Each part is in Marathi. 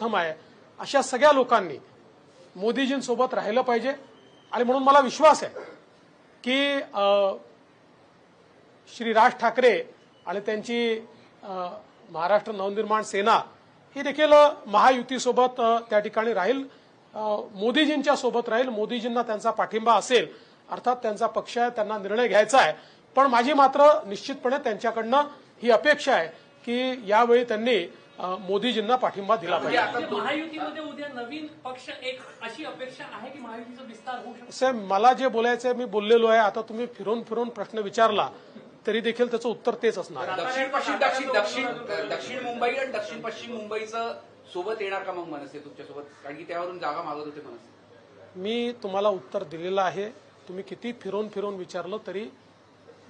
प्रथम आहे. अशा सगळ्या लोकांनी मोदीजींसोबत राहिलं पाहिजे. आणि म्हणून मला विश्वास आहे की श्री राज ठाकरे आणि त्यांची महाराष्ट्र नवनिर्माण सेना ही देखील महायुतीसोबत त्या ठिकाणी राहील. मोदीजींच्या सोबत राहील. मोदीजींना त्यांचा पाठिंबा असेल अर्थात त्यांचा पक्ष आहे त्यांना निर्णय घ्यायचा आहे. पण माझी मात्र निश्चितपणे त्यांच्याकडनं ही अपेक्षा आहे की यावेळी त्यांनी मोदीजींना पाठिंबा दिला पाहिजे. म्हणजे महायुतीमध्ये उद्या नवीन पक्ष एक अशी अपेक्षा आहे की महायुतीचा विस्तार होऊ शकतो? साहेब मला जे बोलायचंय मी बोललेलो आहे. आता तुम्ही फिरून फिरून प्रश्न विचारला तरी देखील त्याचं उत्तर तेच असणार. आहे दक्षिण पश्चिम दक्षिण दक्षिण दक्षिण मुंबई आणि दक्षिण पश्चिम मुंबईचं सोबत येणार का मग मनसे तुमच्यासोबत? कारण की त्यावरून जागा मागत होते मनसे. मी तुम्हाला उत्तर दिलेलं आहे. तुम्ही किती फिरून फिरून विचारलं तरी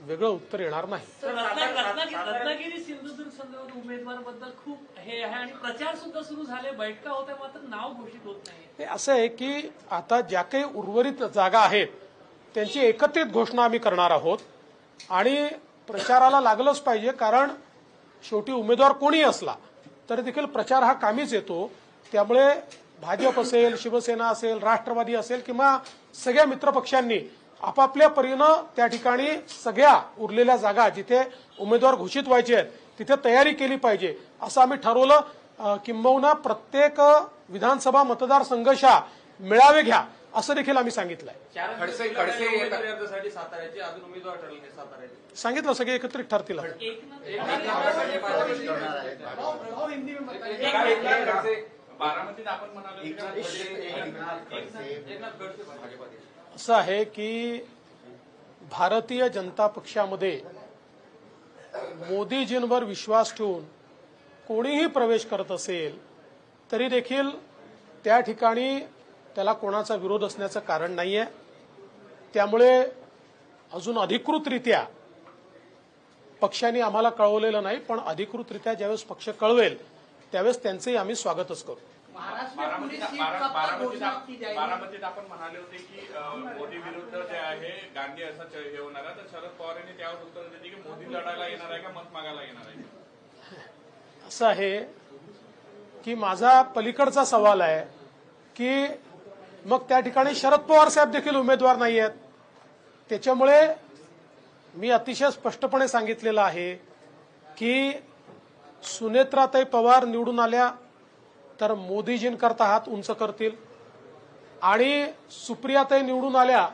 वेगळं उत्तर येणार नाही. रत्नागिरी सिंधुदुर्ग संदर्भात उमेदवाराबद्दल खूप हे आहे आणि प्रचार सुद्धा सुरू झाले. बैठका होत्या मात्र नाव घोषित होत नाही. हे असं आहे की आता ज्या काही उर्वरित जागा आहेत त्यांची एकत्रित घोषणा आम्ही करणार आहोत. आणि प्रचाराला लागलंच पाहिजे कारण शेवटी उमेदवार कोणी असला तरी देखील प्रचार हा कामीच येतो. त्यामुळे भाजप असेल शिवसेना असेल राष्ट्रवादी असेल किंवा सगळ्या मित्रपक्षांनी आपापल्या परीनं त्या ठिकाणी सगळ्या उरलेल्या जागा जिथे उमेदवार घोषित व्हायचे आहेत तिथे तयारी केली पाहिजे असं आम्ही ठरवलं किंबहुना प्रत्येक विधानसभा मतदारसंघशा मेळावे घ्या असं देखील आम्ही सांगितलंय सांगितलं सगळे एकत्रित ठरतील. बारामतीत आपण म्हणालो असं आहे की भारतीय जनता पक्षामध्ये मोदीजींवर विश्वास ठेवून कोणीही प्रवेश करत असेल तरी देखील त्या ठिकाणी त्याला कोणाचा विरोध असण्याचं कारण नाहीये. त्यामुळे अजून अधिकृतरित्या पक्षाने आम्हाला कळवलेलं नाही पण अधिकृतरित्या ज्यावेळेस पक्ष कळवेल त्यावेळेस त्यांचंही आम्ही स्वागतच करू. बारामतीत बारा- बारामतीत आप- बारामतीत आपण म्हणाले होते की मोदी विरुद्ध जे आहे गांधी असं हे होणार आहे. तर शरद पवार यांनी त्यावर उत्तर दिले की मोदी लढायला येणार आहे का मत मागायला येणार आहे? असं आहे की माझा पलीकडचा सवाल आहे की मग त्या ठिकाणी शरद पवार साहेब देखील उमेदवार नाही आहेत. त्याच्यामुळे मी अतिशय स्पष्टपणे सांगितलेलं आहे की सुनेत्राताई पवार निवडून आल्या तर मोदीजींकरता हात उंच करतील. आणि सुप्रियाताई निवडून आल्या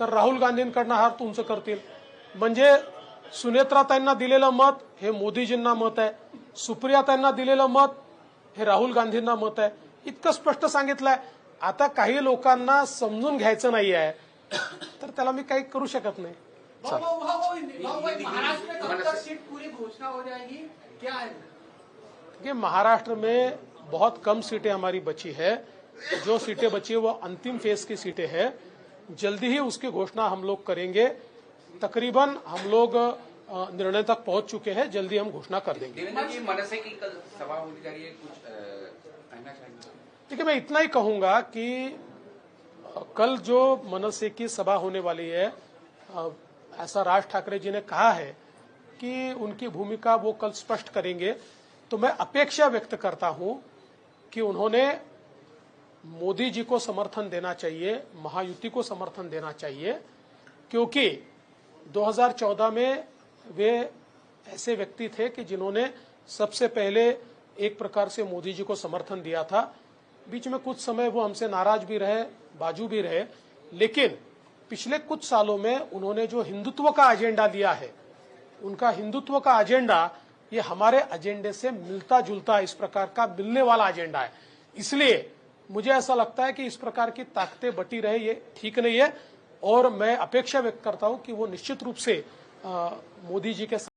तर राहुल गांधींकडनं हात उंच करतील. म्हणजे सुनेत्राताईंना दिलेलं मत हे मोदीजींना मत आहे. सुप्रियाताईंना दिलेलं मत हे राहुल गांधींना मत आहे. इतकं स्पष्ट सांगितलंय. आता काही लोकांना समजून घ्यायचं नाही आहे तर त्याला मी काही करू शकत नाही. महाराष्ट्र में बहुत कम सीटें हमारी बची है। जो सीटें बची है वो अंतिम फ़ेज़ की सीटें हैं। जल्दी ही उसकी घोषणा हम लोग करेंगे। तकरीबन हम लोग निर्णय तक पहुँच चुके हैं। जल्दी हम घोषणा कर देंगे। देवेंद्र जी मनसे की कल सभा होने जा रही कुछ कहना चाहेंगे देखिए मैं इतना ही कहूँगा कि कल जो मनसे की सभा होने वाली है ऐसा राज ठाकरे जी ने कहा है कि उनकी भूमिका वो कल स्पष्ट करेंगे। तो मैं अपेक्षा व्यक्त करता हूँ कि उन्होंने मोदी जी को समर्थन देना चाहिए, महायुति को समर्थन देना चाहिए, क्योंकि 2014 में वे ऐसे व्यक्ति थे कि जिन्होंने सबसे पहले एक प्रकार से मोदी जी को समर्थन दिया था। बीच में कुछ समय वो हमसे नाराज़ भी रहे, बाजू भी रहे, लेकिन पिछले कुछ सालों में उन्होंने जो हिंदुत्व का एजेंडा लिया है, उनका हिंदुत्व का एजेंडा ये हमारे एजेंडे से मिलता जुलता इस प्रकार का मिलने वाला एजेंडा है। इसलिए मुझे ऐसा लगता है कि इस प्रकार की ताकतें बटी रहे, ये ठीक नहीं है। और मैं अपेक्षा व्यक्त करता हूँ कि वो निश्चित रूप से मोदी जी के